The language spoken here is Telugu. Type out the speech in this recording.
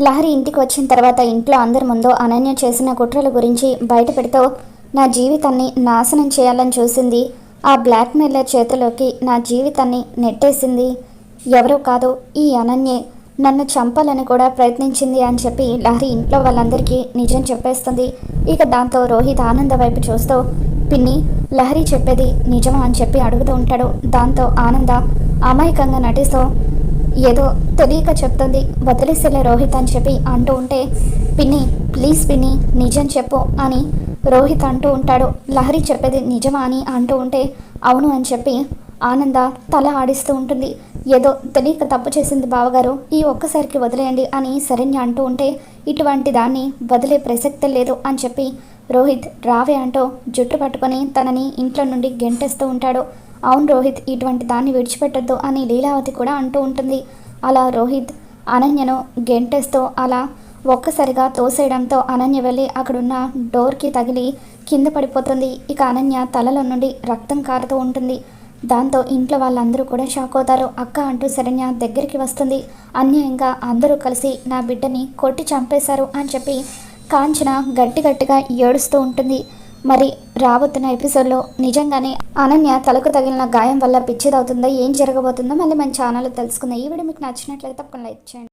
లహరి ఇంటికి వచ్చిన తర్వాత ఇంట్లో అందరి ముందు అనన్య చేసిన కుట్రల గురించి బయట పెడుతూ నా జీవితాన్ని నాశనం చేయాలని చూసింది. ఆ బ్లాక్మెయిలర్ చేతిలోకి నా జీవితాన్ని నెట్టేసింది. ఎవరో కాదు ఈ అనన్యే. నన్ను చంపాలని కూడా ప్రయత్నించింది అని చెప్పి లహరి ఇంట్లో వాళ్ళందరికీ నిజం చెప్పేస్తుంది. ఇక దాంతో రోహిత్ ఆనంద వైపు చూస్తూ పిన్ని లహరి చెప్పేది నిజమా? అని చెప్పి అడుగుతూ ఉంటాడు. దాంతో ఆనంద అమాయకంగా నటిస్తూ ఏదో తెలియక చెప్తుంది. వదిలేసేలే రోహిత్ అని చెప్పి అంటూ ఉంటే పిన్ని ప్లీజ్ పిన్ని నిజం చెప్పు అని రోహిత్ అంటూ ఉంటాడు. లహరి చెప్పేది నిజమా అని అంటూ ఉంటే అవును అని చెప్పి ఆనంద తల ఆడిస్తూ ఉంటుంది. ఏదో తెలియక తప్పు చేసింది బావగారు ఈ ఒక్కసారికి వదిలేయండి అని శరణ్య అంటూ ఉంటే ఇటువంటి దాన్ని వదిలే ప్రసక్తే లేదు అని చెప్పి రోహిత్ రావే అంటూ జుట్టు పట్టుకొని తనని ఇంట్లో నుండి గెంటేస్తూ ఉంటాడు. అవును రోహిత్ ఇటువంటి దాన్ని విడిచిపెట్టద్దు అని లీలావతి కూడా అంటూ ఉంటుంది. అలా రోహిత్ అనన్యను గెంటేస్తూ అలా ఒక్కసారిగా తోసేయడంతో అనన్య వెళ్ళి అక్కడున్న డోర్కి తగిలి కింద పడిపోతుంది. ఇక అనన్య తలలో నుండి రక్తం కారుతూ ఉంటుంది. దాంతో ఇంట్లో వాళ్ళందరూ కూడా షాక్ అవుతారు. అక్క అంటూ శరణ్య దగ్గరికి వస్తుంది. అన్యాయంగా అందరూ కలిసి నా బిడ్డని కొట్టి చంపేశారు అని చెప్పి కాంచన గట్టి గట్టిగా ఏడుస్తూ ఉంటుంది. మరి రాబోతున్న ఎపిసోడ్లో నిజంగానే అనన్య తలకు తగిలిన గాయం వల్ల పిచ్చిదవుతుందో? ఏం జరగబోతుందో మళ్ళీ మన ఛానల్లో తెలుసుకుందాం. ఈ వీడియో మీకు నచ్చినట్లయితే తప్పకుండా లైక్ చేయండి.